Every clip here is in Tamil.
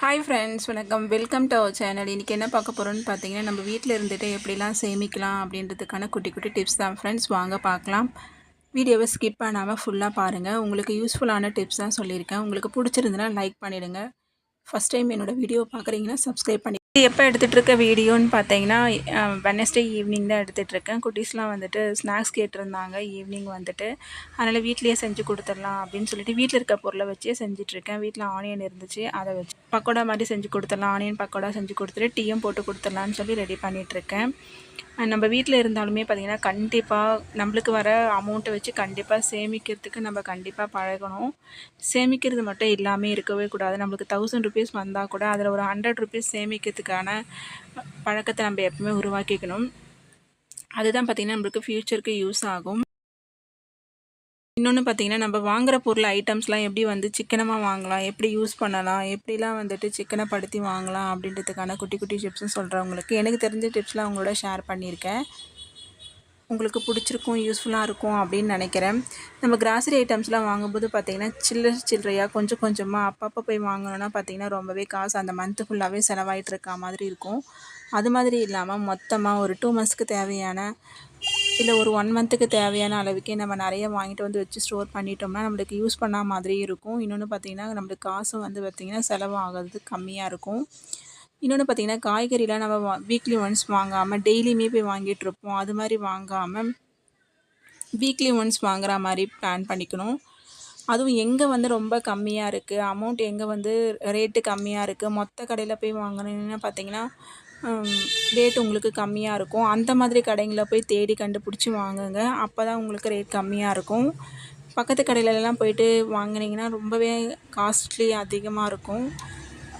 ஹாய் ஃப்ரெண்ட்ஸ் வணக்கம். வெல்கம் டு அவர் சேனல் இன்றைக்கி என்ன பார்க்க போகிறோன்னு பார்த்தீங்கன்னா நம்ம வீட்டில் இருந்துட்டு எப்படிலாம் சேமிக்கலாம் அப்படின்றதுக்கான குட்டி குட்டி டிப்ஸ் தான் ஃப்ரெண்ட்ஸ் வாங்க பார்க்கலாம். வீடியோவை ஸ்கிப் பண்ணாமல் ஃபுல்லாக பாருங்கள் உங்களுக்கு யூஸ்ஃபுல்லான டிப்ஸ் தான் சொல்லியிருக்கேன். உங்களுக்கு பிடிச்சிருந்துன்னா லைக் பண்ணிவிடுங்க ஃபஸ்ட் டைம் என்னோடய வீடியோ பார்க்குறீங்கன்னா சப்ஸ்கிரைப் பண்ணி இது எப்போ எடுத்துகிட்ருக்க வீடியோன்னு பார்த்தீங்கன்னா வெனஸ்டே ஈவினிங் தான் எடுத்துகிட்ருக்கேன். குட்டீஸ்லாம் வந்துட்டு ஸ்நாக்ஸ் கேட்டிருந்தாங்க. ஈவினிங் வந்துட்டு அதனால் வீட்லேயே செஞ்சு கொடுத்துடலாம் அப்படின்னு சொல்லிட்டு வீட்டில் இருக்க பொருளை வச்சே செஞ்சிட்ருக்கேன். வீட்டில் ஆனியன் இருந்துச்சு அதை வச்சு பக்கோடா மாதிரி செஞ்சு கொடுத்துடலாம். ஆனியன் பக்கோடா செஞ்சு கொடுத்துட்டு டீயும் போட்டு கொடுத்துடலான்னு சொல்லி ரெடி பண்ணிகிட்ருக்கேன். நம்ம வீட்டில் இருந்தாலுமே பார்த்திங்கன்னா கண்டிப்பாக நம்மளுக்கு வர அமௌண்ட்டை வச்சு கண்டிப்பாக சேமிக்கிறதுக்கு நம்ம கண்டிப்பாக பழகணும். சேமிக்கிறது மட்டும் இல்லாமல் இருக்கவே கூடாது. நம்மளுக்கு தௌசண்ட் ருபீஸ் வந்தால் கூட அதில் ஒரு ஹண்ட்ரட் ருபீஸ் சேமிக்கிறதுக்கான பழக்கத்தை நம்ம எப்பவுமே உருவாக்கிக்கணும். அதுதான் பார்த்திங்கன்னா நம்மளுக்கு ஃப்யூச்சருக்கு யூஸ் ஆகும். இன்னொன்று பார்த்தீங்கன்னா நம்ம வாங்குகிற பொருள் ஐட்டம்ஸ்லாம் எப்படி வந்து சிக்கனமாக வாங்கலாம் எப்படி யூஸ் பண்ணலாம் எப்படிலாம் வந்துட்டு சிக்கனப்படுத்தி வாங்கலாம் அப்படின்றதுக்கான குட்டி குட்டி டிப்ஸ்னு சொல்கிறவங்களுக்கு எனக்கு தெரிஞ்ச டிப்ஸ்லாம் அவங்களோட ஷேர் பண்ணியிருக்கேன். உங்களுக்கு பிடிச்சிருக்கும் யூஸ்ஃபுல்லாக இருக்கும் அப்படின்னு நினைக்கிறேன். நம்ம கிராசரி ஐட்டம்ஸ்லாம் வாங்கும்போது பார்த்திங்கன்னா சில்லற சில்லறையாக கொஞ்சம் கொஞ்சமாக அப்பப்போ போய் வாங்கணுன்னா பார்த்திங்கன்னா ரொம்பவே காசு அந்த மந்த்து ஃபுல்லாகவே செலவாயிட்டு இருக்கா மாதிரி இருக்கும். அது மாதிரி இல்லாமல் மொத்தமாக ஒரு டூ மந்த்ஸ்க்கு தேவையான இல்லை ஒரு ஒன் மந்த்துக்கு தேவையான அளவுக்கே நம்ம நிறைய வாங்கிட்டு வந்து வச்சு ஸ்டோர் பண்ணிட்டோம்னா நம்மளுக்கு யூஸ் பண்ண மாதிரியும் இருக்கும். இன்னொன்று பார்த்திங்கன்னா நம்மளுக்கு காசும் வந்து பார்த்திங்கன்னா செலவாகிறது கம்மியாக இருக்கும். இன்னொன்று பார்த்திங்கன்னா காய்கறிலாம் நம்ம வீக்லி ஒன்ஸ் வாங்காமல் டெய்லியுமே போய் வாங்கிட்டுருப்போம் அது மாதிரி வாங்காமல் வீக்லி ஒன்ஸ் வாங்குற மாதிரி பிளான் பண்ணிக்கணும். அதுவும் எங்கே வந்து ரொம்ப கம்மியாக இருக்குது அமௌண்ட் எங்கே வந்து ரேட்டு கம்மியாக இருக்குது மொத்த கடையில் போய் வாங்கினீங்கன்னா பார்த்திங்கன்னா ரேட் உங்களுக்கு கம்மியாக இருக்கும். அந்த மாதிரி கடைங்களில் போய் தேடி கண்டுபிடிச்சி வாங்குங்க. அப்போ தான் உங்களுக்கு ரேட் கம்மியாக இருக்கும். பக்கத்து கடையிலலாம் போயிட்டு வாங்கினீங்கன்னா ரொம்பவே காஸ்ட்லி அதிகமாக இருக்கும்.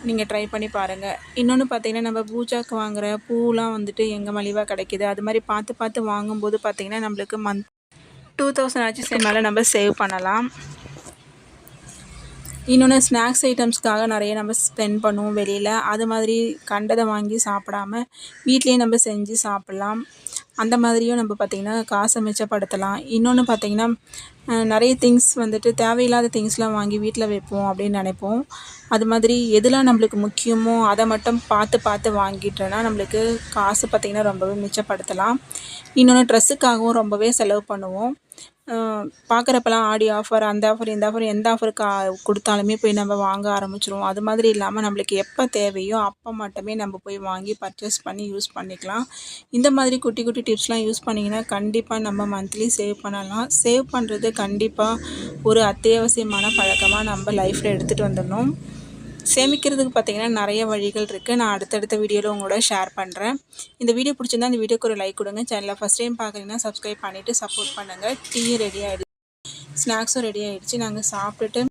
நீங்கள் ட்ரை பண்ணி பாருங்கள் இன்னொன்று பார்த்தீங்கன்னா நம்ம பூஜாக்கு வாங்குகிற பூலாம் வந்துட்டு எங்கே மலிவாக கிடைக்கிது. அது மாதிரி பார்த்து பார்த்து வாங்கும்போது பார்த்திங்கன்னா நம்மளுக்கு மந்த் டூ தௌசண்ட் ஆச்சு மேலே நம்ம சேவ் பண்ணலாம். இன்னொன்று ஸ்நாக்ஸ் ஐட்டம்ஸ்க்காக நிறைய நம்ம ஸ்பெண்ட் பண்ணுவோம் வெளியில். அது மாதிரி கண்டதை வாங்கி சாப்பிடாம வீட்லேயே நம்ம செஞ்சு சாப்பிட்லாம். அந்த மாதிரியும் நம்ம பார்த்திங்கன்னா காசை மிச்சப்படுத்தலாம். இன்னொன்று பார்த்திங்கன்னா நிறைய திங்ஸ் வந்துட்டு தேவையில்லாத திங்ஸ்லாம் வாங்கி வீட்டில் வைப்போம் அப்படின்னு நினைப்போம். அது மாதிரி எதெல்லாம் நம்மளுக்கு முக்கியமோ அதை மட்டும் பார்த்து பார்த்து வாங்கிட்டோன்னா நம்மளுக்கு காசு பார்த்திங்கன்னா ரொம்பவே மிச்சப்படுத்தலாம். இன்னொன்று ட்ரெஸ்ஸுக்காகவும் ரொம்பவே செலவு பண்ணுவோம். பார்க்குறப்பெல்லாம் ஆடி ஆஃபர் அந்த ஆஃபர் இந்த ஆஃபர் எந்த ஆஃபருக்கு கொடுத்தாலுமே போய் நம்ம வாங்க ஆரம்பிச்சிருவோம். அது மாதிரி இல்லாமல் நம்மளுக்கு எப்போ தேவையோ அப்போ மட்டுமே நம்ம போய் வாங்கி பர்ச்சேஸ் பண்ணி யூஸ் பண்ணிக்கலாம். இந்த மாதிரி குட்டி குட்டி டிப்ஸ்லாம் யூஸ் பண்ணிங்கன்னா கண்டிப்பாக நம்ம மந்த்லி சேவ் பண்ணலாம். சேவ் பண்ணுறது கண்டிப்பாக ஒரு அத்தியாவசியமான பழக்கமாக நம்ம லைஃப்பில் எடுத்துகிட்டு வந்துடணும். சேமிக்கிறதுக்கு பார்த்திங்கன்னா நிறைய வழிகள் இருக்குது நான் அடுத்தடுத்த வீடியோவில் உங்களோட ஷேர் பண்ணுறேன் இந்த வீடியோ பிடிச்சிருந்தா இந்த வீடியோக்கு ஒரு லைக் கொடுங்க. சேனலில் ஃபஸ்ட் டைம் பார்க்குறீங்கன்னா சப்ஸ்கிரைப் பண்ணிவிட்டு சப்போர்ட் பண்ணுங்கள் டீ ரெடி ஆகிடுச்சு ஸ்நாக்ஸும் ரெடி ஆகிடுச்சு நாங்கள் சாப்பிட்டுட்டு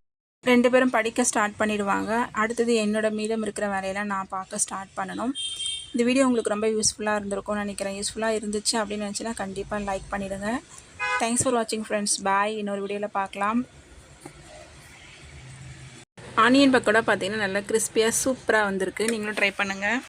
ரெண்டு பேரும் படிக்க ஸ்டார்ட் பண்ணிடுவாங்க. அடுத்தது என்னோடய மீதம் இருக்கிற வேலையெல்லாம் நான் பார்க்க ஸ்டார்ட் பண்ணணும். இந்த வீடியோ உங்களுக்கு ரொம்ப யூஸ்ஃபுல்லாக இருந்திருக்கும்னு நினைக்கிறேன். யூஸ்ஃபுல்லாக இருந்துச்சு அப்படின்னு நினச்சின்னா கண்டிப்பாக லைக் பண்ணிவிடுங்க தேங்க்ஸ் ஃபார் வாட்சிங் ஃப்ரெண்ட்ஸ் பாய் இன்னொரு வீடியோவில் பார்க்கலாம். ஆனியன் பக்கோடா பார்த்தீங்கன்னா நல்லா கிறிஸ்பியாக சூப்பராக வந்திருக்கு. நீங்களும் ட்ரை பண்ணுங்கள்